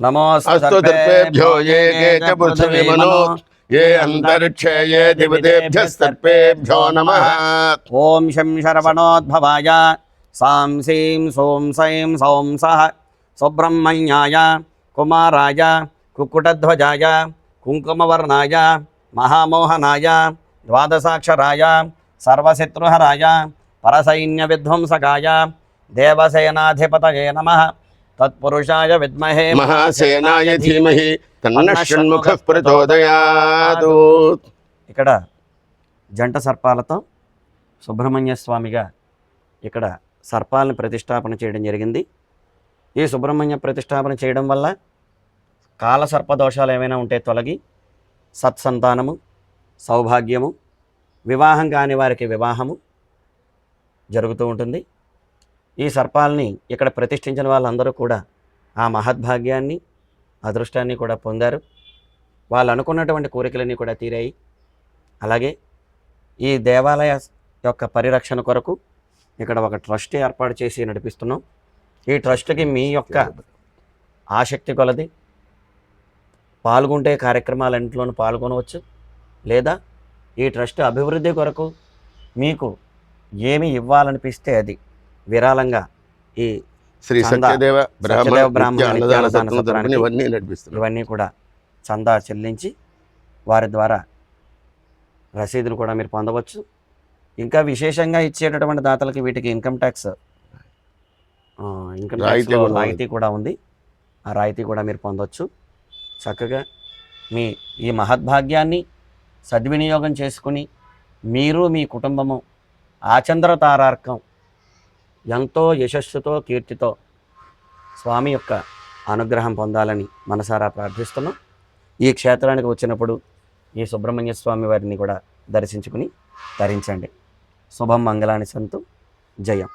नमोऽस्तु सर्पेभ्यो ये च पृथ्वी मनो ये अन्तरिक्षे ये दिवतेभ्यः सर्पेभ्यो नमः। ॐ शं शरवणोद्भवाय। सां सीं सों सैं सौंसः सुब्रह्मण्याय कुमाराय कुक्कुटध्वजाय कुङ्कुमवर्णाय महामोहनाय द्वादशाक्षराय सर्वशत्रुहराय परसैन्यविध्वंसकाय देवसेनाधिपतये नमः। తత్పురుషాయ విద్మహే మహాసేనాయ ధీమహి తన్న షణ్ముఖ ప్రచోదయాదు ఇక్కడ జంట సర్పాలతో సుబ్రహ్మణ్య స్వామిగా ఇక్కడ సర్పాలను ప్రతిష్టాపన చేయడం జరిగింది. ఈ సుబ్రహ్మణ్య ప్రతిష్టాపన చేయడం వల్ల కాల సర్ప దోషాలు ఏమైనా ఉంటే తొలగి సత్సంతానము సౌభాగ్యము వివాహం కాని వారికి వివాహము జరుగుతూ ఉంటుంది. ఈ సర్పాలని ఇక్కడ ప్రతిష్ఠించిన వాళ్ళందరూ కూడా ఆ మహద్భాగ్యాన్ని అదృష్టాన్ని కూడా పొందారు. వాళ్ళు అనుకున్నటువంటి కోరికలన్నీ కూడా తీరాయి. అలాగే ఈ దేవాలయ యొక్క పరిరక్షణ కొరకు ఇక్కడ ఒక ట్రస్ట్ ఏర్పాటు చేసి నడిపిస్తున్నాం. ఈ ట్రస్ట్కి మీ యొక్క ఆసక్తి కొలది. పాల్గొంటే కార్యక్రమాలన్నింటిలోనూ పాల్గొనవచ్చు. లేదా ఈ ట్రస్ట్ అభివృద్ధి కొరకు మీకు ఏమి ఇవ్వాలనిపిస్తే అది. విరాళంగా ఈ శ్రీ. సత్యదేవ బ్రాహ్మణ ఇవన్నీ కూడా చందా చెల్లించి వారి ద్వారా రసీదులు కూడా మీరు పొందవచ్చు. ఇంకా విశేషంగా ఇచ్చేటటువంటి దాతలకి వీటికి ఇన్కమ్ ట్యాక్స్ ఇన్కమ్ కూడా రాయితీ కూడా ఉంది. ఆ రాయితీ కూడా మీరు పొందవచ్చు చక్కగా మీ ఈ మహద్భాగ్యాన్ని సద్వినియోగం చేసుకుని మీరు మీ కుటుంబము ఆచంద్ర తారార్కం ఎంతో యశస్సుతో కీర్తితో స్వామి యొక్క అనుగ్రహం పొందాలని మనసారా ప్రార్థిస్తున్నాం. ఈ క్షేత్రానికి వచ్చినప్పుడు ఈ సుబ్రహ్మణ్య స్వామి వారిని కూడా దర్శించుకుని ధరించండి శుభం మంగళాని సంతు. జయం.